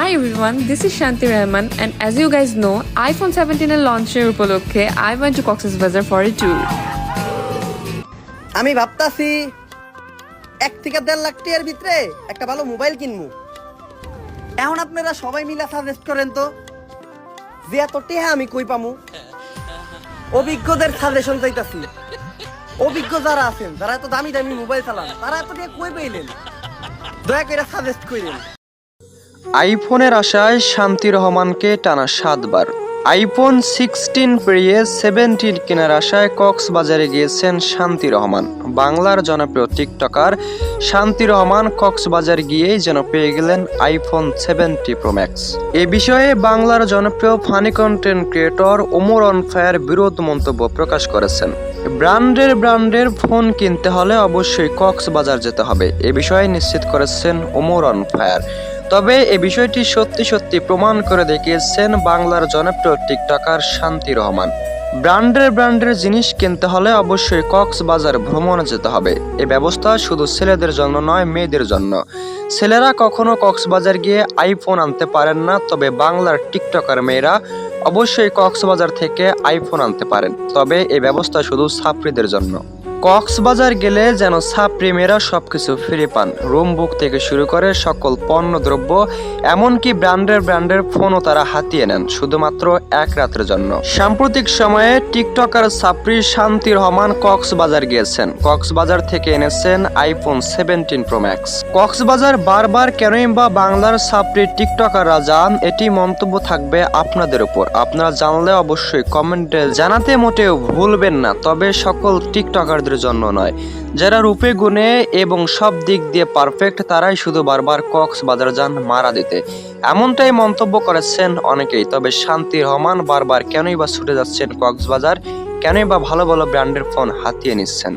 Everyone, this is Shanti Rahman and as you guys know, iPhone 17 এর লঞ্চের উপলক্ষে I went to Cox's Bazar for a tour. আমি ভাবতাছি এক থেকে দেড় লাখ টাকার ভিতরে একটা ভালো মোবাইল কিনবো। এখন আপনারা সবাই মিলে সাজেস্ট করেন তো যে এত টেহা আমি কই পামু? অভিজ্ঞদের সাজেশন চাইতাছি। অভিজ্ঞ যারা আছেন যারা এত দামি দামি মোবাইল চালান তারা এত টাকা কই পাইলেন? দয়া করে সাজেস্ট করেন। আইফোনের আশায় শান্তি রহমানকে টানা সাতবার। আইফোন সিক্সটিন পেরিয়ে সেভেন্টিন কেনার আশায় কক্সবাজারে গিয়েছেন শান্তি রহমান। বাংলার জনপ্রিয় টিকটকার শান্তি রহমান কক্সবাজার গিয়েই যেন পেয়ে গেলেন আইফোন সেভেন্টি প্রো ম্যাক্স। এ বিষয়ে বাংলার জনপ্রিয় funny content creator Omar on fire বিরোধ মন্তব্য প্রকাশ করেছেন। ব্র্যান্ডের ব্র্যান্ডের ফোন কিনতে হলে অবশ্যই কক্সবাজার যেতে হবে। এ বিষয়ে নিশ্চিত করেছেন ওমর অনফায়ার তবে এ বিষয়টি সত্যি সত্যি প্রমাণ করে দেখিয়েছেন বাংলার জনপ্রিয় টিকটকার শান্তি রহমান। ব্র্যান্ডের ব্র্যান্ডের জিনিস কিনতে হলে অবশ্যই কক্সবাজার ভ্রমণে যেতে হবে। এ ব্যবস্থা শুধু ছেলেদের জন্য নয়, মেয়েদের জন্য। ছেলেরা কখনো কক্সবাজার গিয়ে আইফোন আনতে পারেন না, তবে বাংলার টিকটকার মেয়েরা অবশ্যই কক্সবাজার থেকে আইফোন আনতে পারেন। তবে এ ব্যবস্থা শুধু ছাত্রীদের জন্য। কক্সবাজার গেলে যেন সাপ্রেমীরা সবকিছু ফিরে পান। রুম বুক থেকে শুরু করে সকল পণ্য দ্রব্য এমনকি ব্র্যান্ডের ব্র্যান্ডের ফোনও তারা হাতিয়ে নেন, শুধুমাত্র এক রাতের জন্য। সাম্প্রতিক সময়ে টিকটকার সাপ্রি শান্তি রহমান কক্সবাজার গিয়েছেন। কক্সবাজার থেকে এনেছেন iPhone seventeen pro max Cox's Bazar বারবার কেনই বা বাংলার সাপ্রি টিকটকাররা যান এটি মন্তব্য থাকবে আপনাদের উপর। আপনারা জানলে অবশ্যই কমেন্টে জানাতে মোটেও ভুলবেন না, তবে সকল টিকটকারদের জন্য নয়। যারা রূপে গুণে এবং সব দিক দিয়ে পারফেক্ট তারাই শুধু বারবার কক্সবাজার যান মারা দিতে। এমনটাই মন্তব্য করেছেন অনেকেই, তবে শান্তি রহমান বারবার কেনই বা ছুটে যাচ্ছেন কক্সবাজার, কেনই বা ভালো ভালো ব্র্যান্ডের ফোন হাতিয়ে নিচ্ছেন।